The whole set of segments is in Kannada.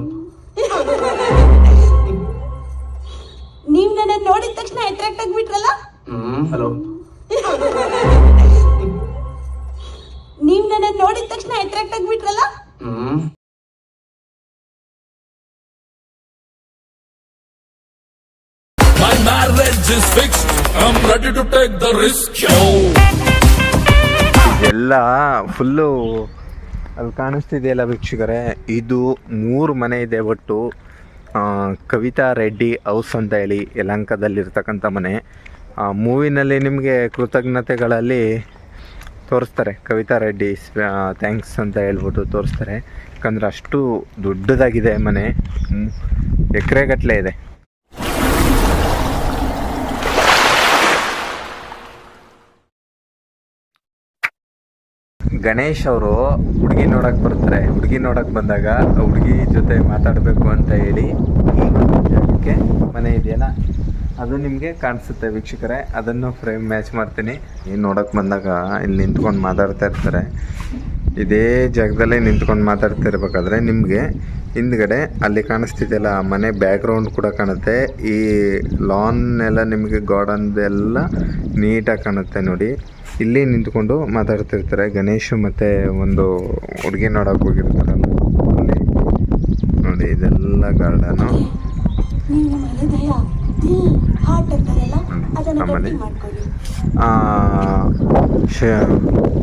ನೀವ್ ನನ್ನ ನೋಡಿದ ತಕ್ಷಣ ಅಟ್ರಾಕ್ಟ್ ಆಗ್ಬಿಟ್ರಲ್ಲ ಹ್ಮ್ ಹಲೋ ನೀವ್ ನನ್ನ ನೋಡಿದ ತಕ್ಷಣ ಅಟ್ರಾಕ್ಟ್ ಆಗ್ಬಿಟ್ರಲ್ಲ hmm My marriage is fixed. I'm ready to take the risk. Yo. ಎಲ್ಲ ಫುಲ್ಲು ಅಲ್ಲಿ ಕಾಣಿಸ್ತಿದೆಯಲ್ಲ ವೀಕ್ಷಕರೇ? ಇದು ಮೂರು ಮನೆ ಇದೆ ಒಟ್ಟು. ಕವಿತಾ ರೆಡ್ಡಿ ಹೌಸ್ ಅಂತ ಹೇಳಿ ಯಲಹಂಕದಲ್ಲಿರ್ತಕ್ಕಂಥ ಮನೆ. ಮೂವಿನಲ್ಲಿ ನಿಮಗೆ ಕೃತಜ್ಞತೆಗಳಲ್ಲಿ ತೋರಿಸ್ತಾರೆ. ಕವಿತಾ ರೆಡ್ಡಿ ಥ್ಯಾಂಕ್ಸ್ ಅಂತ ಹೇಳ್ಬಿಟ್ಟು ತೋರಿಸ್ತಾರೆ. ಯಾಕಂದರೆ ಅಷ್ಟು ದೊಡ್ಡದಾಗಿದೆ ಮನೆ. ಎಕರೆಗಟ್ಟಲೆ ಇದೆ. ಗಣೇಶ್ ಅವರು ಹುಡುಗಿ ನೋಡಕ್ ಬರ್ತಾರೆ. ಹುಡುಗಿ ನೋಡಕ್ ಬಂದಾಗ ಹುಡುಗಿ ಜೊತೆ ಮಾತಾಡಬೇಕು ಅಂತ ಹೇಳಿ ಈ ಜಾಗಕ್ಕೆ ಮನೆ ಇದೆಯಲ್ಲ? ಅದು ನಿಮಗೆ ಕಾಣಿಸುತ್ತೆ ವೀಕ್ಷಕರೇ. ಅದನ್ನು ಫ್ರೇಮ್ ಮ್ಯಾಚ್ ಮಾಡ್ತೀನಿ. ಈ ನೋಡಕ್ ಬಂದಾಗ ಇಲ್ಲಿ ನಿಂತ್ಕೊಂಡು ಮಾತಾಡ್ತಾ ಇರ್ತಾರೆ. ಇದೇ ಜಾಗದಲ್ಲೇ ನಿಂತ್ಕೊಂಡು ಮಾತಾಡ್ತಾ ಇರ್ಬೇಕಾದ್ರೆ ನಿಮಗೆ ಹಿಂದ್ಗಡೆ ಅಲ್ಲಿ ಕಾಣಿಸ್ತಿದೆಯಲ್ಲ, ಆ ಮನೆ ಬ್ಯಾಕ್ಗ್ರೌಂಡ್ ಕೂಡ ಕಾಣುತ್ತೆ. ಈ ಲಾನ್ ಎಲ್ಲ ನಿಮಗೆ ಗಾರ್ಡನ್ದೆಲ್ಲ ನೀಟಾಗಿ ಕಾಣುತ್ತೆ ನೋಡಿ. ಇಲ್ಲಿ ನಿಂತ್ಕೊಂಡು ಮಾತಾಡ್ತಿರ್ತಾರೆ. ಗಣೇಶ್ ಮತ್ತೆ ಒಂದು ಹುಡುಗಿ ನೋಡೋಕೆ ಹೋಗಿರ್ತಾರೆ. ಅಲ್ಲಿ ನೋಡಿ ಇದೆಲ್ಲ ಗಾರ್ಡನು ನಮ್ಮಲ್ಲಿ.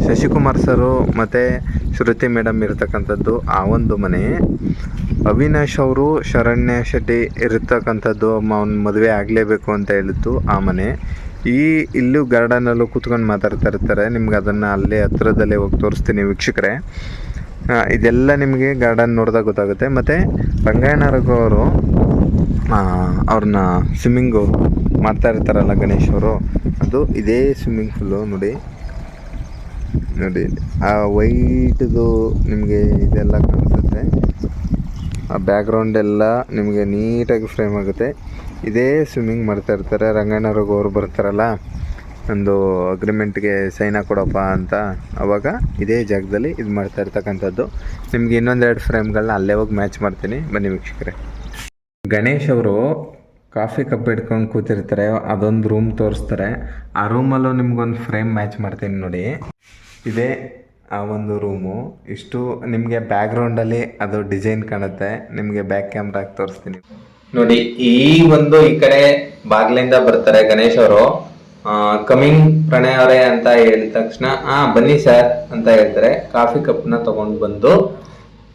ಶಶಿಕುಮಾರ್ ಸರು ಮತ್ತು ಶ್ರುತಿ ಮೇಡಮ್ ಇರ್ತಕ್ಕಂಥದ್ದು ಆ ಒಂದು ಮನೆ. ಅವಿನಾಶ್ ಅವರು ಶರಣ್ಯ ಶೆಟ್ಟಿ ಇರ್ತಕ್ಕಂಥದ್ದು ಅವ್ನ ಮದುವೆ ಆಗಲೇಬೇಕು ಅಂತ ಹೇಳಿದ್ದು ಆ ಮನೆ. ಈ ಇಲ್ಲೂ ಗಾರ್ಡನಲ್ಲೂ ಕೂತ್ಕೊಂಡು ಮಾತಾಡ್ತಾ ಇರ್ತಾರೆ. ನಿಮ್ಗೆ ಅದನ್ನು ಅಲ್ಲೇ ಹತ್ರದಲ್ಲೇ ಹೋಗಿ ತೋರಿಸ್ತೀನಿ ವೀಕ್ಷಕರೇ. ಇದೆಲ್ಲ ನಿಮಗೆ ಗಾರ್ಡನ್ ನೋಡಿದಾಗ ಗೊತ್ತಾಗುತ್ತೆ. ಮತ್ತು ರಂಗಾಯಣ ರಘು ಅವರು ಅವ್ರನ್ನ ಸ್ವಿಮ್ಮಿಂಗು ಮಾಡ್ತಾ ಇರ್ತಾರಲ್ಲ ಗಣೇಶ್ ಅವರು. ಅದು ಇದೇ ಸ್ವಿಮ್ಮಿಂಗ್ ಫೂಲು ನೋಡಿ. ನೋಡಿ, ಆ ವೈಟ್ದು ನಿಮಗೆ ಇದೆಲ್ಲ ಕಾಣಿಸುತ್ತೆ. ಆ ಬ್ಯಾಕ್ಗ್ರೌಂಡ್ ಎಲ್ಲ ನಿಮಗೆ ನೀಟಾಗಿ ಫ್ರೇಮ್ ಆಗುತ್ತೆ. ಇದೇ ಸ್ವಿಮ್ಮಿಂಗ್ ಮಾಡ್ತಾ ಇರ್ತಾರೆ. ರಂಗಣ್ಣ ಅವ್ರು ಅವರು ಬರ್ತಾರಲ್ಲ, ಒಂದು ಅಗ್ರಿಮೆಂಟ್ಗೆ ಸೈನ್ ಹಾಕೊಡಪ್ಪ ಅಂತ. ಅವಾಗ ಇದೇ ಜಾಗದಲ್ಲಿ ಇದು ಮಾಡ್ತಾ ಇರ್ತಕ್ಕಂಥದ್ದು. ನಿಮ್ಗೆ ಇನ್ನೊಂದೆರಡು ಫ್ರೇಮ್ಗಳನ್ನ ಅಲ್ಲೇ ಹೋಗಿ ಮ್ಯಾಚ್ ಮಾಡ್ತೀನಿ. ಬನ್ನಿ ವೀಕ್ಷಕರೇ. ಗಣೇಶ್ ಅವರು ಕಾಫಿ ಕಪ್ ಹಿಡ್ಕೊಂಡು ಕೂತಿರ್ತಾರೆ. ಅದೊಂದು ರೂಮ್ ತೋರಿಸ್ತಾರೆ. ಆ ರೂಮಲ್ಲೂ ನಿಮ್ಗೊಂದು ಫ್ರೇಮ್ ಮ್ಯಾಚ್ ಮಾಡ್ತೀನಿ ನೋಡಿ. ಇದೇ ಆ ಒಂದು ರೂಮು ಇಷ್ಟು ನಿಮಗೆ ಬ್ಯಾಕ್ಗ್ರೌಂಡಲ್ಲಿ ಅದು ಡಿಸೈನ್ ಕಾಣುತ್ತೆ. ನಿಮಗೆ ಬ್ಯಾಕ್ ಕ್ಯಾಮ್ರಾಗಿ ತೋರಿಸ್ತೀನಿ. ನೋಡಿ, ಈ ಒಂದು ಈ ಕಡೆ ಬಾಗ್ಲಿಂದ ಬರ್ತಾರೆ ಗಣೇಶ್ ಅವರು. ಕಮಿಂಗ್ ಪ್ರಣಯ ಅವರೇ ಅಂತ ಹೇಳಿದ ತಕ್ಷಣ, ಆ, ಬನ್ನಿ ಸರ್ ಅಂತ ಹೇಳ್ತಾರೆ. ಕಾಫಿ ಕಪ್ನ ತಗೊಂಡು ಬಂದು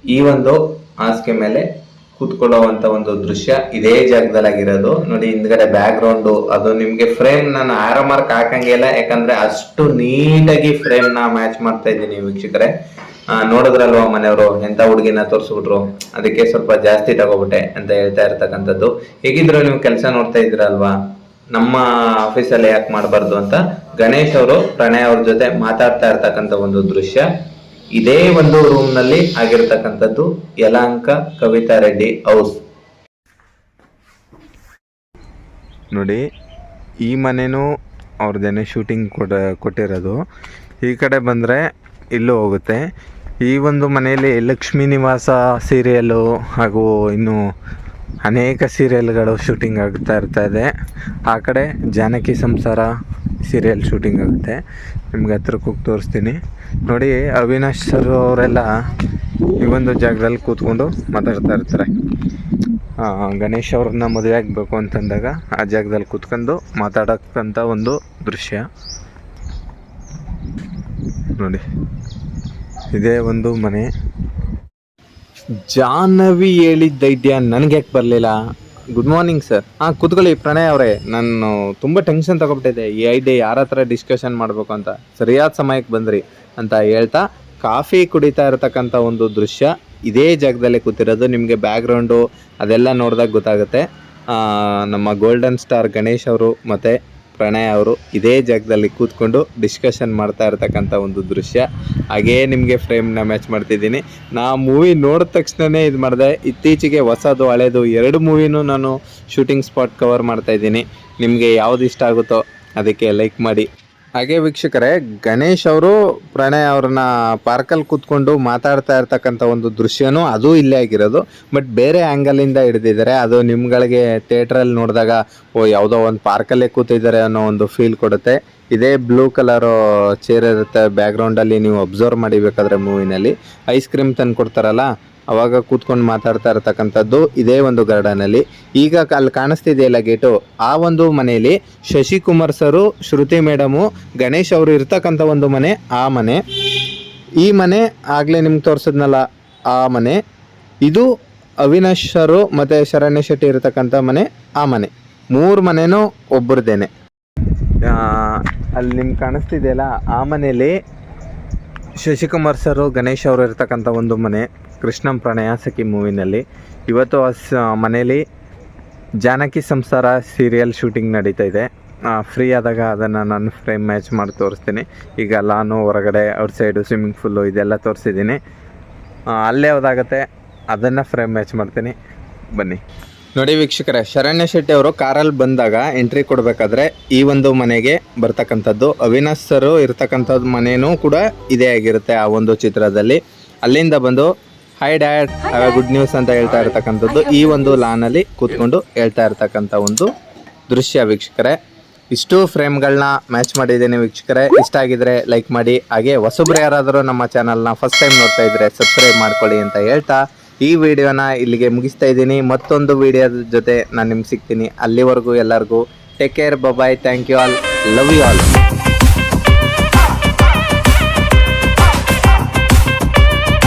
ಈ ಒಂದು ಹಾಸಿಗೆ ಮೇಲೆ ಕೂತ್ಕೊಳ್ಳುವಂತ ಒಂದು ದೃಶ್ಯ ಇದೇ ಜಾಗದಲ್ಲಾಗಿರೋದು. ನೋಡಿ, ಹಿಂದ್ಗಡೆ ಬ್ಯಾಕ್ ಗ್ರೌಂಡ್ ಅದು ನಿಮ್ಗೆ ಫ್ರೇಮ್ ನಾನು ಆರೋ ಮಾರ್ಕ್ ಹಾಕಂಗೆ ಇಲ್ಲ. ಯಾಕಂದ್ರೆ ಅಷ್ಟು ನೀಟಾಗಿ ಫ್ರೇಮ್ನ ಮ್ಯಾಚ್ ಮಾಡ್ತಾ ಇದ್ದೀನಿ ವೀಕ್ಷಕರೇ. ನೋಡಿದ್ರಲ್ವಾ ಮನೆಯವರು? ಎಂತ ಹುಡುಗಿನ ತೋರಿಸ್ಬಿಟ್ರು? ಅದಕ್ಕೆ ಸ್ವಲ್ಪ ಜಾಸ್ತಿ ತಗೋಬಿಟ್ಟೆ ಅಂತ ಹೇಳ್ತಾ ಇರ್ತಕ್ಕಂಥದ್ದು. ಹೇಗಿದ್ರು ನೀವು ಕೆಲಸ ನೋಡ್ತಾ ಇದ್ರಲ್ವಾ ನಮ್ಮ ಆಫೀಸಲ್ಲಿ ಯಾಕೆ ಮಾಡಬಾರ್ದು ಅಂತ ಗಣೇಶ್ ಅವರು, ಪ್ರಣಯ್ ಅವ್ರ ಜೊತೆ ಮಾತಾಡ್ತಾ ಇರ್ತಕ್ಕಂಥ ಒಂದು ದೃಶ್ಯ. ಇದೇ ಒಂದು ರೂಮ್ನಲ್ಲಿ ಆಗಿರ್ತಕ್ಕಂಥದ್ದು ಯಲಾಂಕ ಕವಿತಾ ರೆಡ್ಡಿ ಹೌಸ್. ನೋಡಿ, ಈ ಮನೆನೂ ಅವ್ರದ್ದೇನೆ ಶೂಟಿಂಗ್ ಕೊಟ್ಟಿರೋದು. ಈ ಕಡೆ ಬಂದರೆ ಇಲ್ಲೂ ಹೋಗುತ್ತೆ. ಈ ಒಂದು ಮನೆಯಲ್ಲಿ ಲಕ್ಷ್ಮೀ ನಿವಾಸ ಸೀರಿಯಲ್ಲು ಹಾಗೂ ಇನ್ನು ಅನೇಕ ಸೀರಿಯಲ್ಗಳು ಶೂಟಿಂಗ್ ಆಗ್ತಾ ಇರ್ತಾ ಇದೆ. ಆ ಕಡೆ ಜಾನಕಿ ಸಂಸಾರ ಸೀರಿಯಲ್ ಶೂಟಿಂಗ್ ಆಗುತ್ತೆ. ನಿಮ್ಗೆ ಹತ್ರಕ್ಕೆ ಹೋಗಿ ತೋರಿಸ್ತೀನಿ. ನೋಡಿ, ಅವಿನಾಶ್ ಸರ್ ಅವರೆಲ್ಲ ಈ ಒಂದು ಜಾಗದಲ್ಲಿ ಕೂತ್ಕೊಂಡು ಮಾತಾಡ್ತಾ ಇರ್ತಾರೆ. ಗಣೇಶ್ ಅವ್ರನ್ನ ಮದುವೆ ಆಗಬೇಕು ಅಂತಂದಾಗ ಆ ಜಾಗದಲ್ಲಿ ಕೂತ್ಕೊಂಡು ಮಾತಾಡೋಕ್ಕಂಥ ಒಂದು ದೃಶ್ಯ. ನೋಡಿ. ಇದೇ ಒಂದು ಮನೆ. ಜಾಹ್ನವಿ ಹೇಳಿದ್ದ ಐಡಿಯಾ ನನಗೆ ಯಾಕೆ ಬರಲಿಲ್ಲ? ಗುಡ್ ಮಾರ್ನಿಂಗ್ ಸರ್ ಹಾಂ, ಕೂತ್ಕೊಳ್ಳಿ, ಪ್ರಣಯ್ ಅವರೇ. ನಾನು ತುಂಬ ಟೆನ್ಷನ್ ತಗೊಬಿಟ್ಟಿದ್ದೆ. ಈ ಐಡಿಯಾ ಯಾರ ಹತ್ರ ಡಿಸ್ಕಷನ್ ಮಾಡಬೇಕು ಅಂತ. ಸರಿಯಾದ ಸಮಯಕ್ಕೆ ಬಂದ್ರಿ ಅಂತ ಹೇಳ್ತಾ, ಕಾಫಿ ಕುಡಿತಾ ಇರತಕ್ಕಂಥ ಒಂದು ದೃಶ್ಯ ಇದೇ ಜಾಗದಲ್ಲೇ ಕೂತಿರೋದು. ನಿಮಗೆ ಬ್ಯಾಕ್ಗ್ರೌಂಡು ಅದೆಲ್ಲ ನೋಡಿದಾಗ ಗೊತ್ತಾಗುತ್ತೆ. ನಮ್ಮ ಗೋಲ್ಡನ್ ಸ್ಟಾರ್ ಗಣೇಶ್ ಅವರು ಮತ್ತು ಪ್ರಣಯ್ ಅವರು ಇದೇ ಜಾಗದಲ್ಲಿ ಕೂತ್ಕೊಂಡು ಡಿಸ್ಕಷನ್ ಮಾಡ್ತಾ ಇರ್ತಕ್ಕಂಥ ಒಂದು ದೃಶ್ಯ. ಹಾಗೇ ನಿಮಗೆ ಫ್ರೇಮ್ನ ಮ್ಯಾಚ್ ಮಾಡ್ತಿದ್ದೀನಿ. ನಾ ಮೂವಿ ನೋಡಿದ ತಕ್ಷಣವೇ ಇದು ಮಾಡಿದೆ. ಇತ್ತೀಚೆಗೆ ಹೊಸದು, ಹಳೇದು ಎರಡು ಮೂವಿನೂ ನಾನು ಶೂಟಿಂಗ್ ಸ್ಪಾಟ್ ಕವರ್ ಮಾಡ್ತಾಯಿದ್ದೀನಿ ನಿಮಗೆ ಯಾವುದು ಇಷ್ಟ ಆಗುತ್ತೋ ಅದಕ್ಕೆ ಲೈಕ್ ಮಾಡಿ. ಹಾಗೆ ವೀಕ್ಷಕರೇ, ಗಣೇಶ್ ಅವರು, ಪ್ರಣಯ್ ಅವ್ರನ್ನ ಪಾರ್ಕಲ್ಲಿ ಕೂತ್ಕೊಂಡು ಮಾತಾಡ್ತಾ ಇರ್ತಕ್ಕಂಥ ಒಂದು ದೃಶ್ಯನೂ ಅದು ಇಲ್ಲೇ ಆಗಿರೋದು. ಬಟ್ ಬೇರೆ ಆ್ಯಂಗಲಿಂದ ಹಿಡಿದಿದ್ದಾರೆ. ಅದು ನಿಮ್ಗಳಿಗೆ ಥಿಯೇಟ್ರಲ್ಲಿ ನೋಡಿದಾಗ, ಓ, ಯಾವುದೋ ಒಂದು ಪಾರ್ಕಲ್ಲೇ ಕೂತಿದ್ದಾರೆ ಅನ್ನೋ ಒಂದು ಫೀಲ್ ಕೊಡುತ್ತೆ. ಇದೇ ಬ್ಲೂ ಕಲರ್ ಚೇರ್ ಇರುತ್ತೆ. ಬ್ಯಾಕ್ಗ್ರೌಂಡಲ್ಲಿ ನೀವು ಅಬ್ಸರ್ವ್ ಮಾಡಿಬೇಕಾದ್ರೆ ಮೂವಿನಲ್ಲಿ ಐಸ್ ಕ್ರೀಮ್ ತಂದು ಕೊಡ್ತಾರಲ್ಲ ಅವಾಗ ಕೂತ್ಕೊಂಡು ಮಾತಾಡ್ತಾ ಇರತಕ್ಕಂಥದ್ದು ಇದೇ ಒಂದು ಗಾರ್ಡನಲ್ಲಿ. ಈಗ ಅಲ್ಲಿ ಕಾಣಿಸ್ತಿದೆಯಲ್ಲ ಗೇಟು. ಆ ಒಂದು ಮನೆಯಲ್ಲಿ ಶಶಿಕುಮಾರ್ ಸರು, ಶ್ರುತಿ ಮೇಡಮು, ಗಣೇಶ್ ಅವರು ಇರ್ತಕ್ಕಂಥ ಒಂದು ಮನೆ, ಆ ಮನೆ. ಈ ಮನೆ ಆಗಲೇ ನಿಮ್ಗೆ ತೋರಿಸಿದ್ನಲ್ಲ, ಆ ಮನೆ. ಇದು ಅವಿನಾಶ್ ಸರು ಮತ್ತು ಶರಣ್ಯ ಶೆಟ್ಟಿ ಇರತಕ್ಕಂಥ ಮನೆ, ಆ ಮನೆ. ಮೂರು ಮನೆನೂ ಒಬ್ಬರದೇನೆ ಅಲ್ಲಿ ನಿಮ್ಗೆ ಕಾಣಿಸ್ತಿದೆಯಲ್ಲ ಆ ಮನೆಯಲ್ಲಿ ಶಶಿಕುಮಾರ್ ಸರು, ಗಣೇಶ್ ಅವರು ಇರ್ತಕ್ಕಂಥ ಒಂದು ಮನೆ. ಕೃಷ್ಣಂ ಪ್ರಣಯ ಸಖಿ ಮೂವಿನಲ್ಲಿ. ಇವತ್ತು ಮನೇಲಿ ಜಾನಕಿ ಸಂಸಾರ ಸೀರಿಯಲ್ ಶೂಟಿಂಗ್ ನಡೀತಾ ಇದೆ. ಫ್ರೀ ಆದಾಗ ಅದನ್ನು ನಾನು ಫ್ರೇಮ್ ಮ್ಯಾಚ್ ಮಾಡಿ ತೋರಿಸ್ತೀನಿ. ಈಗ ಲಾನು ಹೊರಗಡೆ ಔಟ್ ಸೈಡು ಸ್ವಿಮ್ಮಿಂಗ್ ಫುಲ್ಲು ಇದೆಲ್ಲ ತೋರಿಸಿದ್ದೀನಿ. ಅಲ್ಲೇ ಹೋದಾಗತ್ತೆ. ಅದನ್ನು ಫ್ರೇಮ್ ಮ್ಯಾಚ್ ಮಾಡ್ತೀನಿ. ಬನ್ನಿ. ನೋಡಿ ವೀಕ್ಷಕರೇ, ಶರಣ್ಯ ಶೆಟ್ಟಿ ಅವರು ಕಾರಲ್ಲಿ ಬಂದಾಗ ಎಂಟ್ರಿ ಕೊಡಬೇಕಾದ್ರೆ ಈ ಒಂದು ಮನೆಗೆ ಬರ್ತಕ್ಕಂಥದ್ದು. ಅವಿನಾಶ್ ಸರು ಇರ್ತಕ್ಕಂಥದ್ದು ಮನೇನೂ ಕೂಡ ಇದೇ ಆಗಿರುತ್ತೆ ಆ ಒಂದು ಚಿತ್ರದಲ್ಲಿ. ಅಲ್ಲಿಂದ ಬಂದು ಹೈ ಡ್ಯಾಡ್ ಗುಡ್ ನ್ಯೂಸ್ ಅಂತ ಹೇಳ್ತಾ ಇರ್ತಕ್ಕಂಥದ್ದು. ಈ ಒಂದು ಲಾನಲ್ಲಿ ಕೂತ್ಕೊಂಡು ಹೇಳ್ತಾ ಇರ್ತಕ್ಕಂಥ ಒಂದು ದೃಶ್ಯ ವೀಕ್ಷಕರೇ. ಇಷ್ಟು ಫ್ರೇಮ್ಗಳನ್ನ ಮ್ಯಾಚ್ ಮಾಡಿದ್ದೀನಿ ವೀಕ್ಷಕರೇ. ಇಷ್ಟ ಆಗಿದ್ರೆ ಲೈಕ್ ಮಾಡಿ. ಹಾಗೆ ಹೊಸಬ್ರು ಯಾರಾದರೂ ನಮ್ಮ ಚಾನಲ್ನ ಫಸ್ಟ್ ಟೈಮ್ ನೋಡ್ತಾ ಇದ್ರೆ ಸಬ್ಸ್ಕ್ರೈಬ್ ಮಾಡ್ಕೊಳ್ಳಿ ಅಂತ ಹೇಳ್ತಾ. ಈ ವಿಡಿಯೋನ ಇಲ್ಲಿಗೆ ಮುಗಿಸ್ತಾ ಇದ್ದೀನಿ. ಮತ್ತೊಂದು ವಿಡಿಯೋದ ಜೊತೆ ನಾನು ನಿಮ್ಗೆ ಸಿಗ್ತೀನಿ. ಅಲ್ಲಿವರೆಗೂ ಎಲ್ಲರಿಗೂ take care bye thank you all love you all